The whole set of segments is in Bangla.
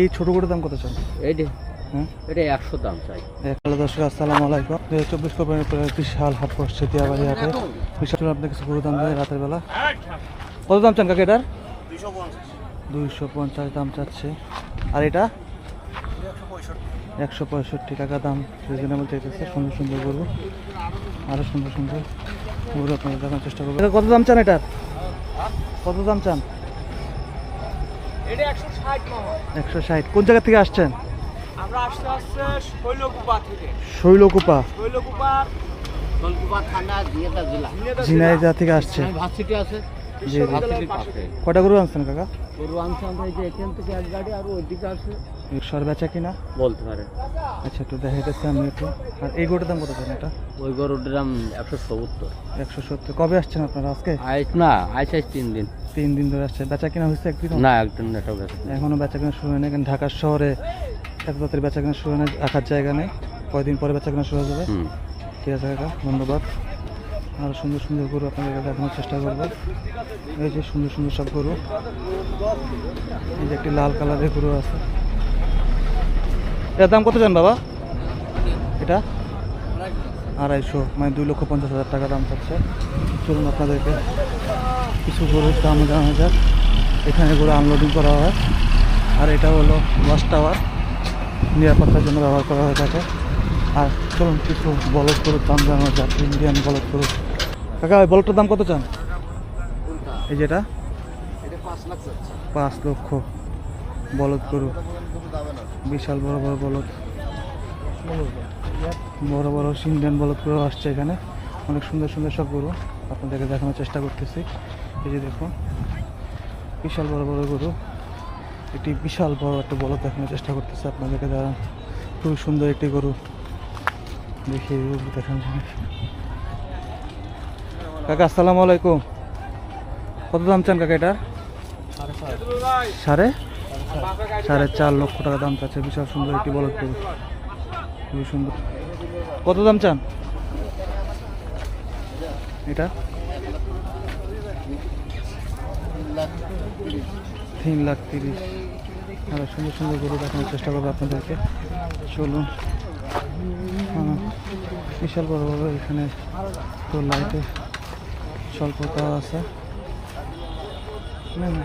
এই ছোট গরুর দাম কত চান? এইটা হ্যাঁ? এটা একশো দাম চাই। হ্যালো দর্শক আসসালামু আলাইকুম। দু হাজার চব্বিশ পরে বিশাল হাট বসছে দিয়াবাড়ি হাটে। বিশাল আপনি কিছু গরু দাম দেয় রাতের বেলা। কত দাম চান কাকে এটার? দুইশো পঞ্চাশ দাম চাচ্ছে। আর এটা? একশো পঁয়ষট্টি টাকা দাম রিজনেবল চাইতেছে। সুন্দর সুন্দর গরু। আরও সুন্দর সুন্দর গরু আপনাদের দেখার চেষ্টা করব কত দাম চান এটার? কত দাম চান? একশো ষাট কোন জায়গা থেকে আসছেন? আমরা আসতে আসছে শৈলকুপা থেকে। শৈলকুপা। শৈলকুপার ঝিনাইদা থেকে আসছে। ভার্সিটি আছে। কটা গরু আনছেন কাকা? গরু আনছে আমরা এই যে এখান থেকে এক গাড়ি আর ওইদিকে আছে সর বেচা কিনা? বলতে পারে আচ্ছা একটু দেখাইতেছি আমি একটু। আর এই গরুটার দাম কত চান এটা? ওই গরুর দাম একশো সত্তর। একশো সত্তর। কবে আসছেন আপনারা আজকে? আইস না আইস আইস তিন দিন। তিন দিন ধরে আসছে বেচা কিনা হয়েছে একদিন? না একদিন এখনও বেচা কিনা শুরু হয়নি কারণ ঢাকার শহরে এত তাড়াতাড়ি বেচা কিনা শুরু হয়নি রাখার জায়গা নেই। কয়দিন পরে বেচা কিনা শুরু হয়ে যাবে? ঠিক আছে কাকা ধন্যবাদ। আরও সুন্দর সুন্দর গরু আপনাদেরকে দেখানোর চেষ্টা করব। এই যে সুন্দর সুন্দর সব গরু। এই যে একটি লাল কালারের গরু আছে। এটার দাম কত চান বাবা? এটা? আড়াইশো মানে দুই লক্ষ পঞ্চাশ হাজার টাকা দাম চাচ্ছে। চলুন আপনাদেরকে কিছু গরুর দাম জানা যাক। এখানে গরু আনলোডিং করা হয়। আর এটা হলো ওয়াশ টাওয়ার নিরাপত্তার জন্য ব্যবহার করা হয়ে থাকে আর চলুন কিছু বলদ গরুর দাম জানানো যাক ইন্ডিয়ান বলদ গরু কাকা ওই বলদটার দাম কত চান? এই যেটা পাঁচ লক্ষ। বলদ গরু। বিশাল বড় বড় বলদ। বড় বড় ইন্ডিয়ান বলদ গরু আসছে এখানে। অনেক সুন্দর সুন্দর সব গরু আপনাদেরকে দেখানোর চেষ্টা করতেছি। এই যে দেখুন, বিশাল বড় বড় গরু। একটি বিশাল বড় একটা বলদ দেখানোর চেষ্টা করতেছে আপনাদেরকে। যারা খুবই সুন্দর একটি গরু দেখি দেখান কাকা, আসসালামু আলাইকুম। কত দাম চান কাকা এটার? সাড়ে? সাড়ে চার লক্ষ টাকা দাম চাচ্ছে। বিশাল সুন্দর একটি বলদ গরু। খুবই সুন্দর। কত দাম চান? এটা? তিন লাখ তিরিশ। আরও সুন্দর সুন্দর গরু দেখানোর চেষ্টা করব আপনাদেরকে। চলুন। বিশাল বড় বড় এখানে তো লাইটে স্বল্পতা আছে। না, না।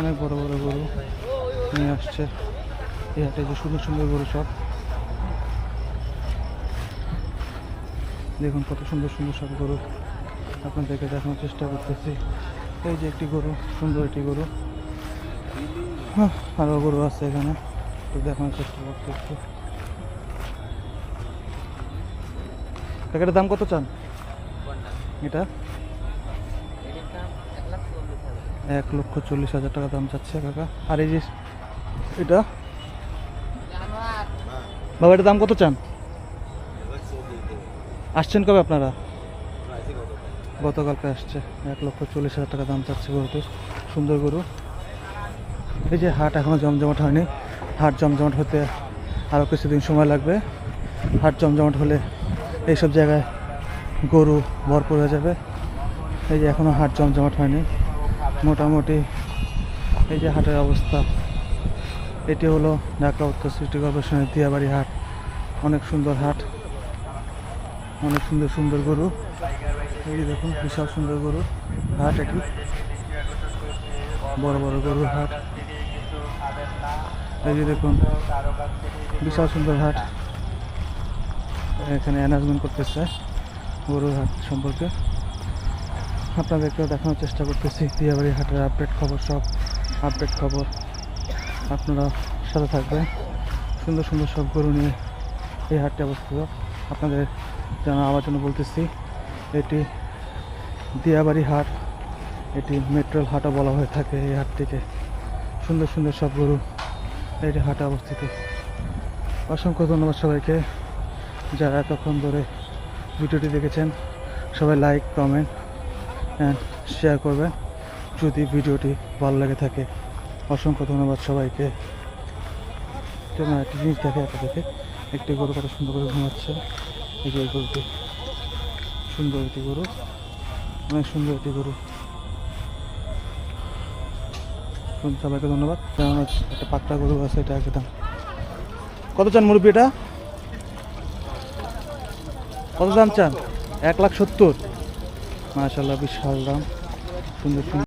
অনেক বড় বড় গরু নিয়ে আসছে। এই হাটে যে সুন্দর সুন্দর গরু সব। দেখুন কত সুন্দর সুন্দর সব গরু আপনাদেরকে দেখানোর চেষ্টা করতেছি। এই যে একটি গরু, সুন্দর একটি গরু। আরও গরু আছে এখানে। তো দেখানোর চেষ্টা করতেছি। প্যাকেটের দাম কত চান? এটা? এক লক্ষ চল্লিশ হাজার টাকা দাম চাচ্ছে, কাকা। আর এই যে এটা? বাবা এটার দাম কত চান? আসছেন কবে আপনারা? গতকালকে আসছে। এক লক্ষ চল্লিশ হাজার টাকা দাম চাচ্ছে গরুটির। সুন্দর গরু। এই যে হাট এখনও জমজমাট হয়নি। হাট জমজমাট হতে আরও কিছুদিন সময় লাগবে। হাট জমজমাট হলে এইসব জায়গায় গরু ভরপুর হয়ে যাবে। এই যে এখনও হাট জমজমাট হয়নি। মোটামুটি এই যে হাটের অবস্থা, এটি হলো ঢাকা উত্তর সিটি কর্পোরেশনের দিয়াবাড়ি হাট। অনেক সুন্দর হাট, অনেক সুন্দর সুন্দর গরু। এই দেখুন, বিশাল সুন্দর গরু, হাট এটি। বড় বড় গরুর হাট। এই যে দেখুন, বিশাল সুন্দর হাট। এখানে অ্যানাউন্সমেন্ট করতেছে গরুর হাট সম্পর্কে। আপনাদেরকেও দেখানোর চেষ্টা করতেছি। দিয়াবাড়ি হাটের আপডেট খবর সব আপডেট খবর। আপনারা সাথে থাকবেন। সুন্দর সুন্দর সব গরু নিয়ে এই হাটটি অবস্থিত। আপনাদের জানা আবার জন্য বলতেছি, এটি দিয়াবাড়ি হাট, এটি মেট্রোল হাটও বলা হয়ে থাকে এই হাটটিকে সুন্দর সুন্দর সব গরু এটি হাটে অবস্থিত। অসংখ্য ধন্যবাদ সবাইকে যারা এতক্ষণ ধরে ভিডিওটি দেখেছেন। সবাই লাইক কমেন্ট অ্যান্ড শেয়ার করবেন। যদি ভিডিওটি ভালো লাগে থাকে, অসংখ্য ধন্যবাদ সবাইকে। একটি জিনিস দেখে একটা দেখে একটি গরু কত সুন্দর করে ঘুমাচ্ছে। এই যে গরুটি। সুন্দর একটি গরু। অনেক সুন্দর একটি গরু। সবাইকে ধন্যবাদ। একটা পাকড়া গরু আছে, এটা একদম। কত চান মুরব্বী এটা? কত দাম চান? এক লাখ সত্তর। মাশাল্লাহ বিশাল দাম। সুন্দর সুন্দর